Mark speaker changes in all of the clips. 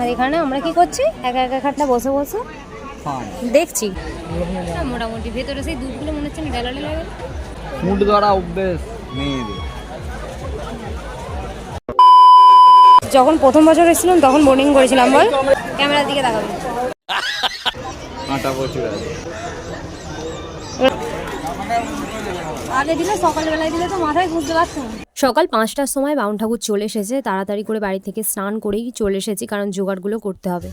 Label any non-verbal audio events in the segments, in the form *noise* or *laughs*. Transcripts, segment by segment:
Speaker 1: আর এখানে আমরা কি করছি? একা একা খাটটা বসে বসে দেখছি। মোটামুটি ভেতরে সেই দুধগুলো মনে হচ্ছে না ডেলা ডেলা গেল
Speaker 2: মুড দ্বারা অভ্যেস মেয়েদের
Speaker 1: যখন প্রথম বছর এসেছিলাম তখন বোর্ডিং করেছিলাম বল। ক্যামেরার দিকে তাকাবি।
Speaker 2: আটা প্রচুর আছে
Speaker 1: আগে দিলে সকালবেলায় দিলে তো মাথায় বুঝতে পারছ সকাল পাঁচটার সময় বাউন ঠাকুর চলে এসেছে। তাড়াতাড়ি করে বাড়ি থেকে স্নান করেই চলে এসেছি কারণ জোগাড়গুলো করতে হবে।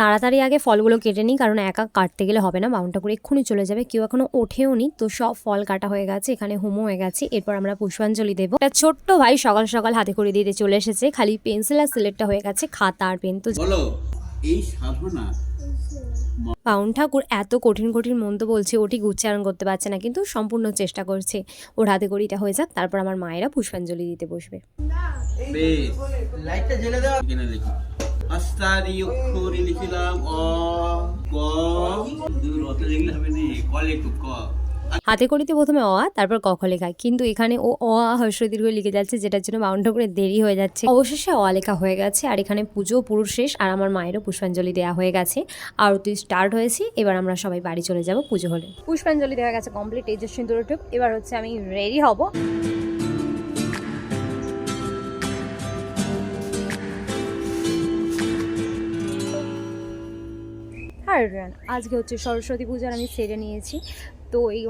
Speaker 1: তাড়াতাড়ি আগে ফলগুলো কেটে নিই কারণ একা কাটতে গেলে হবে না। বাউন ঠাকুর এক্ষুনি চলে যাবে কেউ এখনও ওঠেও নি। তো সব ফল কাটা হয়ে গেছে এখানে হোমো হয়ে গেছে। এরপর আমরা পুষ্পাঞ্জলি দেবো। একটা ছোট্ট ভাই সকাল সকাল হাতে করে দিতে চলে এসেছে। খালি পেন্সিল আর সিলেটটা হয়ে গেছে খাতা আর পেন তো
Speaker 3: এই সাধনা
Speaker 1: পাউন ঠাকুর এত কঠিন কঠিন মন্ত্র বলছে ওটি উচ্চারণ করতে পারছে না, কিন্তু সম্পূর্ণ চেষ্টা করছে। ওর হাতে করে এটা হয়ে যাক, তারপর আমার মায়েরা পুষ্পাঞ্জলি দিতে বসবে। হাতে করিতে প্রথমে অ আ, তারপর ক লেখা। কিন্তু এখানে ও অ আ হর্ষ দীর্ঘ লিখে যাচ্ছে যেটার জন্য বাউন ঠাকুরের দেরি হয়ে যাচ্ছে। অবশেষে অ লেখা হয়ে গেছে আর এখানে পুজো পুরো শেষ আর আমার মায়েরও পুষ্পাঞ্জলি দেওয়া হয়ে গেছে। আরতি স্টার্ট হয়েছে এবার আমরা সবাই বাড়ি চলে যাব পুজো হলে। পুষ্পাঞ্জলি দেওয়া গেছে কমপ্লিট এই যে টুপ এবার হচ্ছে আমি রেডি হব। আজকে হচ্ছে সরস্বতী পূজার আমি সেরে নিয়েছি। তো এই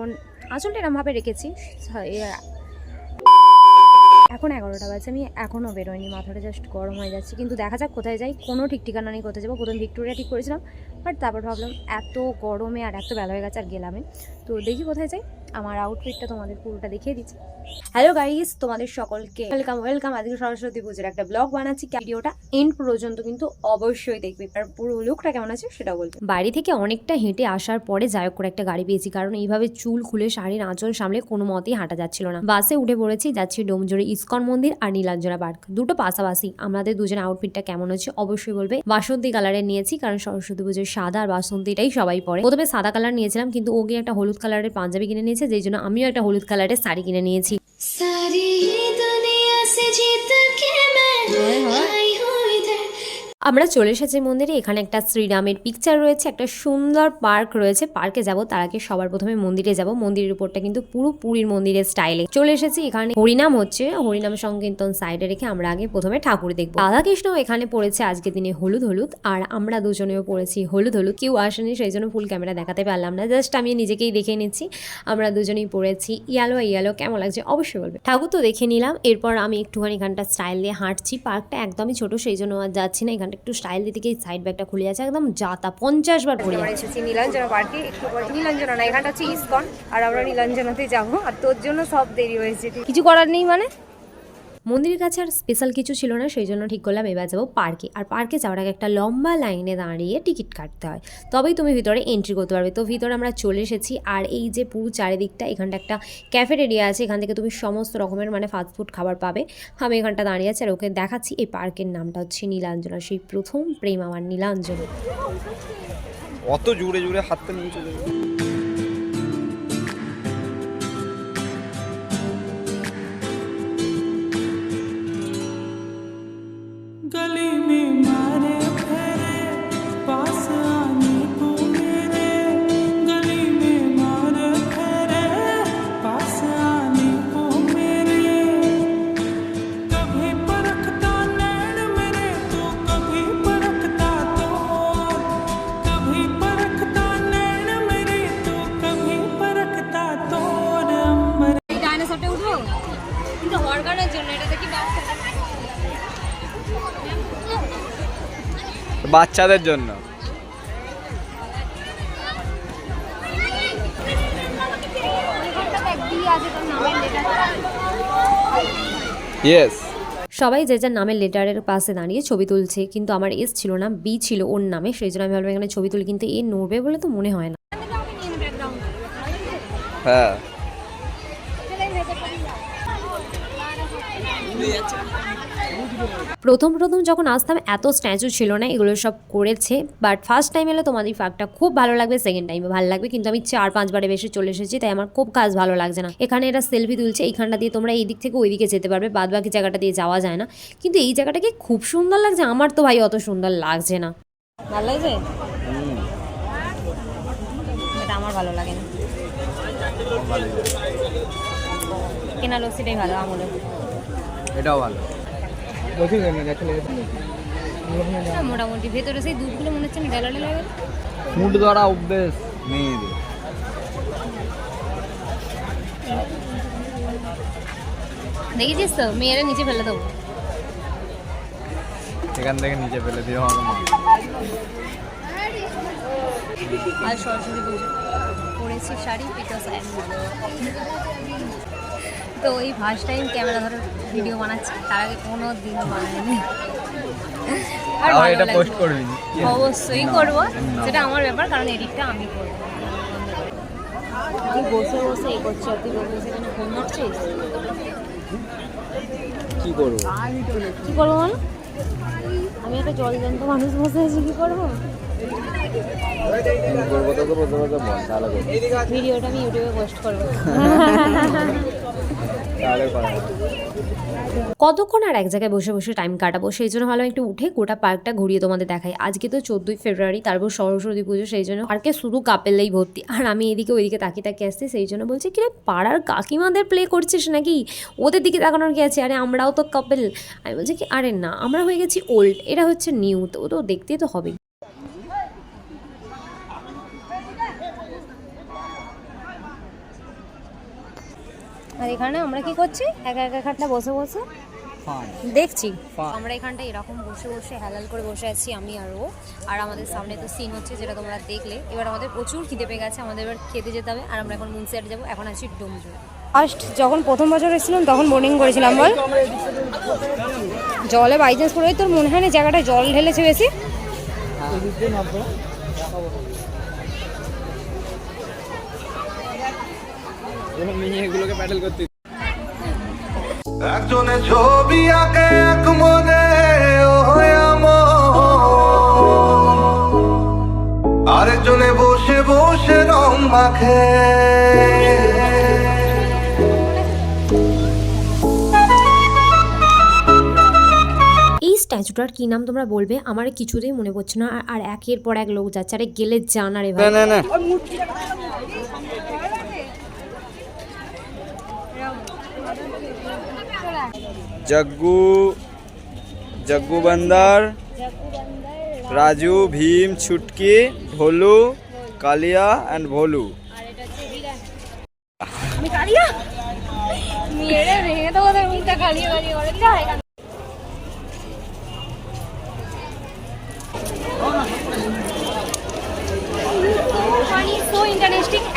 Speaker 1: আঁচলটা এরমভাবে রেখেছি। এখন এগারোটা বাজে, আমি এখনও বেরোয়নি মাথাটা জাস্ট গরম হয়ে যাচ্ছে। কিন্তু দেখা যাক কোথায় যাই, কোনো ঠিক ঠিকানা নেই কোথায় যাব। প্রথম ভিক্টোরিয়া ঠিক করেছিলাম বাট তারপর ভাবলাম এত গরমে আর এত বেলা হয়ে গেছে আর গেলামে তো দেখি কোথায় যাই। আমার আউটফিটটা তোমাদের পুরোটা দেখিয়ে দিচ্ছি। হ্যালো গাইস তোমাদের সকলকে ওয়েলকাম ওয়েলকাম আজকে সরস্বতী পুজোর একটা ব্লগ বানাচ্ছি। ভিডিওটা এন্ড পর্যন্ত কিন্তু অবশ্যই দেখবে। আর পুরো লুকটা কেমন আছে সেটাও বলবে বাড়ি থেকে অনেকটা হেঁটে আসার পরে যাই করে একটা গাড়ি পেয়েছি। কারণ এইভাবে চুল খুলে, শাড়ির আঁচল সামলে কোনো মতেই হাঁটা যাচ্ছিল না। বাসে উঠে পড়েছি, যাচ্ছি ডোমজোরে ইস্কন মন্দির আর নীলাঞ্জনা পার্ক দুটো পাশাপাশি আমাদের দুজন আউটফিটটা কেমন হচ্ছে অবশ্যই বলবে। বাসন্তী কালারের নিয়েছি, কারণ সরস্বতী পুজোর সাদা আর বাসন্তীটাই সবাই পরে। প্রথমে সাদা কালার নিয়েছিলাম, কিন্তু ওকে একটা হলুদ কালারের পাঞ্জাবি কিনে নিয়েছে। যেই জন্য আমিও একটা হলুদ কালারের শাড়ি কিনে নিয়েছি।
Speaker 4: सारी
Speaker 1: আমরা চলে এসেছি মন্দিরে। এখানে একটা শ্রীরামের পিকচার রয়েছে, একটা সুন্দর পার্ক রয়েছে। পার্কে যাব, তার আগে সবার প্রথমে মন্দিরে যাব। মন্দিরের উপরটা কিন্তু পুরো পুরীর মন্দিরের স্টাইলে চলে এসেছি, এখানে হরিনাম হচ্ছে। হরিনাম সংকীর্তন সাইডে রেখে আমরা আগে প্রথমে ঠাকুর দেখব। রাধাকৃষ্ণ এখানে পড়েছে আজকে দিনে হলুদ হলুদ, আর আমরা দুজনেও পড়েছি হলুদ হলুদ। কেউ আসেনি, সেই জন্য ফুল ক্যামেরা দেখাতে পারলাম না। জাস্ট আমি নিজেকেই দেখে নিচ্ছি। আমরা দুজনেই পড়েছি। ইয়ালো ইয়ালো, কেমন লাগছে অবশ্যই বলবে। ঠাকুর তো দেখে নিলাম, এরপর আমি একটুখানি এখানটা স্টাইল দিয়ে হাঁটছি। পার্কটা একদমই ছোট, সেই জন্য আর যাচ্ছি না এখানটা। একটু স্টাইল দিতে গিয়ে সাইড ব্যাগটা খুলে যাচ্ছে একদম যাতা পঞ্চাশ বার পড়ে এসেছি নীলাঞ্জনা পার্কে একটু পরে নীলাঞ্জনা না এখানটা হচ্ছে ইসকন আর আমরা নীলাঞ্জনাতে যাব। আর তোর জন্য সব দেরি হয়েছে। কিছু করার নেই মানে? মন্দিরের কাছে আর স্পেশাল কিছু ছিল না, সেই জন্য ঠিক করলাম, এবার যাব পার্কে আর পার্কে যাওয়ার আগে একটা লম্বা লাইনে দাঁড়িয়ে টিকিট কাটতে হয়। তবেই তুমি ভিতরে এন্ট্রি করতে পারবে। তো ভিতরে আমরা চলে এসেছি। আর এই যে পুরো চারিদিকটা, এখানটা একটা ক্যাফেটেরিয়া আছে। এখান থেকে তুমি সমস্ত রকমের মানে ফাস্টফুড খাবার পাবে। আমি এখানটা দাঁড়িয়ে আছি আর ওকে দেখাচ্ছি। এই পার্কের নামটা হচ্ছে নীলাঞ্জনা। সেই প্রথম প্রেম আমার নীলাঞ্জনা।
Speaker 2: অত জুড়ে জুড়ে হাতটা নিয়ে চলে বাচ্চাদের জন্য। ইয়েস
Speaker 1: সবাই যে যার নামের লেটারের পাশে দাঁড়িয়ে ছবি তুলছে কিন্তু আমার এস ছিল না বি ছিল ওর নামে সেই জন্য আমি ভাবলাম এখানে ছবি তুলি কিন্তু এ নড়বে বলে তো মনে হয় না।
Speaker 2: হ্যাঁ।
Speaker 1: প্রথম প্রথম যখন আসতাম এত স্ট্যাচু ছিল না এগুলো সব করেছে। বাট ফার্স্ট টাইম এলে তোমাদের ফাঁকটা খুব ভালো লাগবে সেকেন্ড টাইমে ভালো লাগবে। কিন্তু আমি চার পাঁচবারে বেশি চলে এসেছি তাই আমার খুব কাজ ভালো লাগছে না। এখানে এরা সেলফি তুলছে এইখানটা দিয়ে তোমরা এই দিক থেকে ওই দিকে যেতে পারবে বাদ বাকি জায়গাটা দিয়ে যাওয়া যায় না। কিন্তু এই জায়গাটাকে খুব সুন্দর লাগছে আমার তো ভাই অত সুন্দর লাগছে না। ভালো লাগছে? এটা আমার ভালো লাগে না। কেনা লস্যিটাই ভালো আমলের।
Speaker 2: এটাও ভালো।
Speaker 1: মোটামুটি ভেতরে সেই দুধগুলো মনে হচ্ছে ডালাডি লাগে
Speaker 2: ফুড দ্বারা অভ্যেস মেয়েদের
Speaker 1: দেখেছিস তো? মেয়েরা নিচে ফেলে দেবো।
Speaker 2: এখান থেকে নিচে ফেলে দিয়ে হবে
Speaker 1: আর সরস্বতী পুজো পরেছি শাড়ি আই তো এই ফার্স্ট টাইম ক্যামেরা ধরে ভিডিও বানাচ্ছি তার আগে কোনো দিন বানাইনি আর
Speaker 2: এটা পোস্ট করবি।
Speaker 1: অবশ্যই করব। সেটা আমার ব্যাপার কারণ এডিটটা আমি করব। আমি বসে বসে এই করছি আর তুই বসে সেখানে ফোন মারছিস?
Speaker 2: কি করব?
Speaker 1: কি করব বলো? আমি একটা জল জ্যান্ত মানুষ বসে আছি কি করব? ভিডিওটা আমি ইউটিউবে পোস্ট করব। *laughs* কতক্ষণ আর এক জায়গায় বসে বসে টাইম কাটাবো? সেই জন্য ভালো একটু উঠে গোটা পার্কটা ঘুরিয়ে তোমাদের দেখাই। আজকে তো চোদ্দোই ফেব্রুয়ারি তারপর সরস্বতী পুজো, সেই জন্য পার্কে শুধু কাপেলেই ভর্তি। আর আমি এদিকে ওইদিকে তাকিয়ে তাকিয়ে আসছি, সেই জন্য বলছি, কিরে, পাড়ার কাকিমাদের প্লে করছিস নাকি? ওদের দিকে তাকানোর কি আছে? আরে, আমরাও তো কাপেল আমি বলছি কি, আরে না, আমরা হয়ে গেছি ওল্ড এটা হচ্ছে নিউ তো ও তো দেখতেই তো হবে আর এখানে আমরা কি করছি? একা একা খাটটা বসে বসে দেখছি। আমরা এখানটা এরকম বসে বসে হেলাল করে বসে আছি আমি আর ও। আর আমাদের সামনে তো সিন হচ্ছে যেটা তোমরা দেখলে। এবার আমাদের প্রচুর খিদে পেয়ে গেছে আমাদের এবার খেতে যেতে হবে। আর আমরা এখন মুন্সিয়াট যাব। এখন আছি ডোমজুর ফার্স্ট যখন প্রথম বছর এসেছিলাম তখন বোর্ডিং করেছিলাম বল। জলে বাই চান্স পড়ে তোর মনে হয় না জায়গাটা জল ঢেলেছে বেশি?
Speaker 2: মেয়েগুলোকে প্যাডেল করতে
Speaker 5: একজনে ছবি আঁকে এক মনে আরেকজনে বসে বসে রং মাখে।
Speaker 1: এই স্ট্যাচুটার কি নাম তোমরা বলবে? আমার কিছুতেই মনে পড়ছে না আর- আর একের পর এক লোক যাচ্ছে আরে গেলে জানা রে ভাই।
Speaker 2: জগ্গু জগ্গু বান্দার রাজু ভীম ছুটকি ভোলু কালিয়া
Speaker 1: অ্যান্ড ভোলু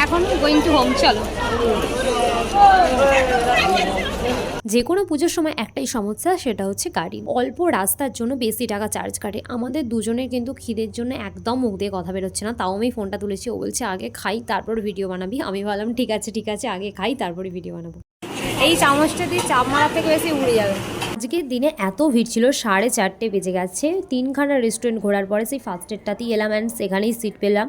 Speaker 1: এখন গোয়িং টু হোম চলো যে কোনো পুজোর সময় একটাই সমস্যা সেটা হচ্ছে গাড়ি। অল্প রাস্তার জন্য বেশি টাকা চার্জ কাটে। আমাদের দুজনের কিন্তু খিদের জন্য একদম মুখ দিয়ে কথা বেরোচ্ছে না। তাও আমি ফোনটা তুলেছি ও বলছে আগে খাই তারপর ভিডিও বানাবি। আমি ভাবলাম ঠিক আছে ঠিক আছে আগে খাই তারপরে ভিডিও বানাবো। এই চামচটা দিয়ে চাপ মারা থেকে বেশি উড়ে যাবে। আজকের দিনে এত ভিড় ছিল সাড়ে চারটে বেজে গেছে। তিনখানা রেস্টুরেন্ট ঘোরার পরে সেই ফার্স্ট এডটাতেই এলাম অ্যান্ড সেখানেই সিট পেলাম।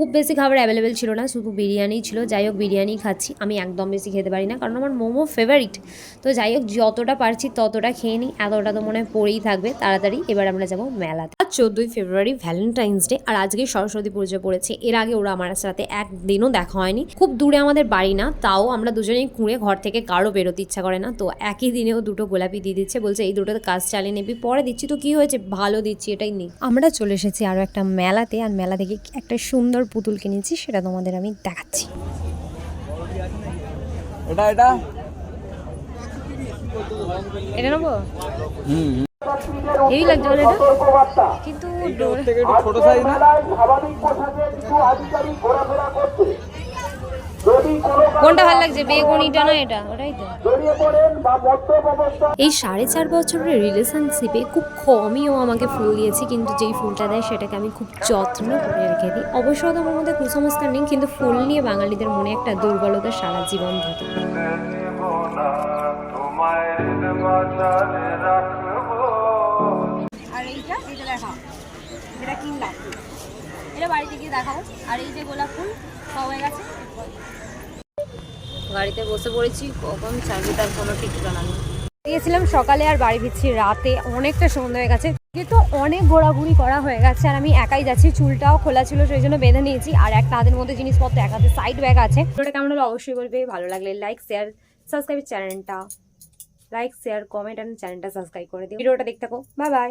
Speaker 1: খুব বেশি খাবার অ্যাভেলেবেল ছিল না, শুধু বিরিয়ানি ছিল। যাই হোক, বিরিয়ানি খাচ্ছি। আমি একদম বেশি খেতে পারি না, কারণ আমার মোমো ফেভারিট তো যাই হোক, যতটা পারছি ততটা খেয়ে নিই। এতটা তো মনে হয় পড়েই থাকবে। তাড়াতাড়ি এবার আমরা যাব মেলাতে। আজ চোদ্দোই ফেব্রুয়ারি ভ্যালেন্টাইন্স ডে আর আজকে সরস্বতী পুজো পড়েছে। এর আগে ওরা আমার সাথে একদিনও দেখা হয়নি। খুব দূরে আমাদের বাড়ি না, তাও আমরা দুজনেই কুঁড়ে ঘর থেকে কারও বেরোতে ইচ্ছা করে না। তো একই দিনেও দুটো গোলাপি দিয়ে দিচ্ছে, বলছে এই দুটোতে কাজ চালিয়ে নেবি, পরে দিচ্ছি। তো কি হয়েছে? ভালো দিচ্ছি, এটাই নেই। আমরা চলে এসেছি আরও একটা মেলাতে, আর মেলা থেকে একটা সুন্দর পুতুল কিনেছি সেটা তোমাদের আমি দেখাচ্ছি।
Speaker 2: এটা এটা?
Speaker 1: এটা নেব? এই লাগছে বলে এটা। কিন্তু ডোর-
Speaker 2: থেকে একটু ছোট সাইজ না?
Speaker 1: কোনটা ভালো লাগছে বেগুনিটা না এটা? ওটাই তো। এই সাড়ে চার বছরের রিলেশনশিপে খুব কমই ও আমাকে ফুল দিয়েছে কিন্তু যেই ফুলটা দেয় সেটাকে আমি খুব যত্ন করে রেখে দিই। অবশ্য আমার মধ্যে কুসংস্কার নেই কিন্তু ফুল নিয়ে বাঙালিদের মনে একটা দুর্বলতা সারা জীবন থাকে।
Speaker 5: আর এটা
Speaker 6: কিনলাম। এটা বাড়িতে গিয়ে দেখাবো। আর এই যে গোলাপ ফুল সব হয়ে গেছে। গাড়িতে বসে পড়েছি কখন ছাড়বে তার কোনো ঠিকানা নেই। গিয়েছিলাম সকালে আর বাড়ি ফিরছি রাতে অনেকটা সন্ধ্যে হয়ে গেছে। যেহেতু অনেক ঘোরাঘুরি করা হয়ে গেছে আর আমি একাই যাচ্ছি চুলটাও খোলা ছিল সেই জন্য বেঁধে নিয়েছি। আর একটা হাতের মধ্যে জিনিসপত্র এক হাতে সাইড ব্যাগ আছে। ওটা কেমন হলে অবশ্যই বলবে। ভালো লাগলে লাইক শেয়ার সাবস্ক্রাইব চ্যানেলটা লাইক শেয়ার কমেন্ট অ্যান্ড চ্যানেলটা সাবস্ক্রাইব করে দিই ভিডিওটা দেখতে থাকো। Bye bye